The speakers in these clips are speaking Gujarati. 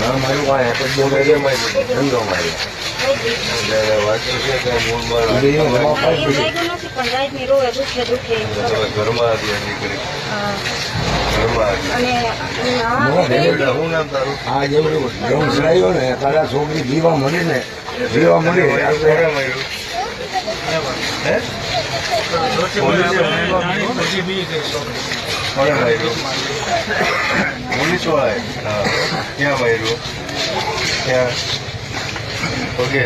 ના માર્યું કાંઈ એક જ બોલે ધંધો દુખે ઘરમાં હતી ચડાવ્યો ને તારા છોકરી જીવા મળી ને જીવા મળી હોય માર્યું? કોણે માર્યું? પોલીસ વાળાએ? હા. ક્યાં માર્યું ક્યાં ઓકે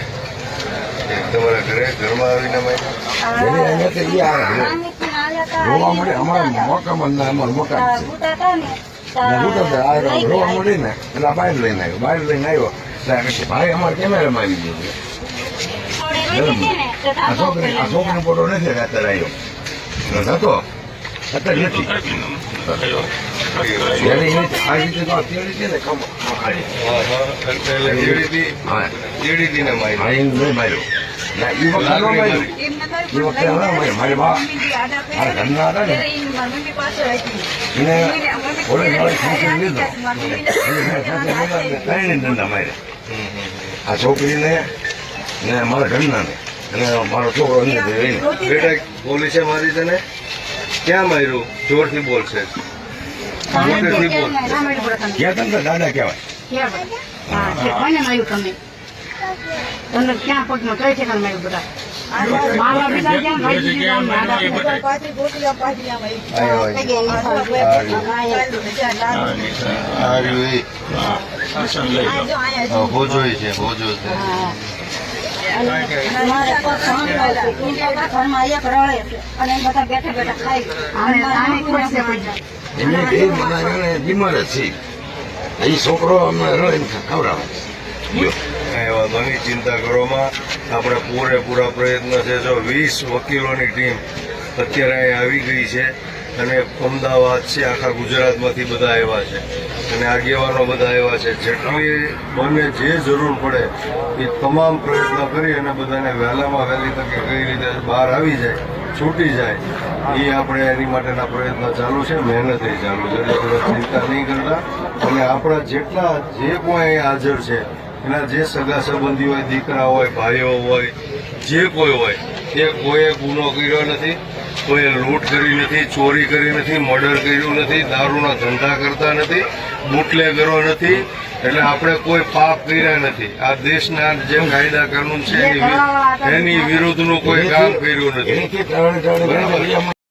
તમારા ઘરે ઘરમાં આવીને રોવા મળે અમારા મોકામાં ના અમારું મકાન છે. રોવા. મળી ને. એટલે આ બહાર લઈને આવ્યો બહાર લઈને આવ્યો. એટલે કે ભાઈ અમારે કેમેરામાં આવી ગયો છોકરી આ છોકરીનો ફોટો નથી અત્યારે આવ્યો હતો અત્યારે નથી જ્યારે એ આ રીતે તો અત્યારે છે ને ને આ માર્યું ના એ વખતે ન માર્યો એ વખતે ન માર્યો મારી બા મારા ઘરના હતા ને એને ઓલે નળે ખેંચી લીધો ત્રણેય ધંધા માર્યા. આ છોકરીને ને મારા ઘરનાને અને મારો છોકરો અંદર બેટા પોલીસે મારી તને ક્યાં માર્યું? જોરથી બોલશે મોટેથી બોલ. ક્યાં તમને દાદા કહેવાય તમને ક્યાં પગમાં કઈ છે મારું બધા. હોજો છે? હોજો છે. મારે. અને બે મને બીમાર છે એ છોકરો અમે રહીને ખવડાવે નહીં ચિંતા કરવામાં આપણે પૂરેપૂરા પ્રયત્ન છે જો વીસ વકીલોની ટીમ અત્યારે આવી ગઈ છે અને અમદાવાદ છે, આખા ગુજરાતમાંથી બધા આવ્યા છે. અને આગેવાનો બધા આવ્યા છે. જેટલી બને જે જરૂર પડે એ તમામ પ્રયત્ન કરી અને બધાને વહેલામાં વહેલી તકે કઈ રીતે બહાર આવી જાય, છૂટી જાય, એ આપણે એની માટેના પ્રયત્ન ચાલુ છે. મહેનત એ ચાલુ છે. એટલે ચિંતા નહીં કરતા. અને આપણા જેટલા જે કોઈ હાજર છે, એના જે સગા સંબંધી હોય, દીકરા હોય, ભાઈઓ હોય, જે કોઈ હોય એ કોઈએ ગુનો કર્યો નથી કોઈએ લૂંટ કરી નથી ચોરી કરી નથી મર્ડર કર્યું નથી દારૂના ધંધા કરતા નથી બુટલેગરો નથી એટલે આપણે કોઈ પાપ કર્યા નથી. આ દેશના જે કાયદા કાનૂન છે એની વિરુદ્ધનું કોઈ કામ કર્યું નથી.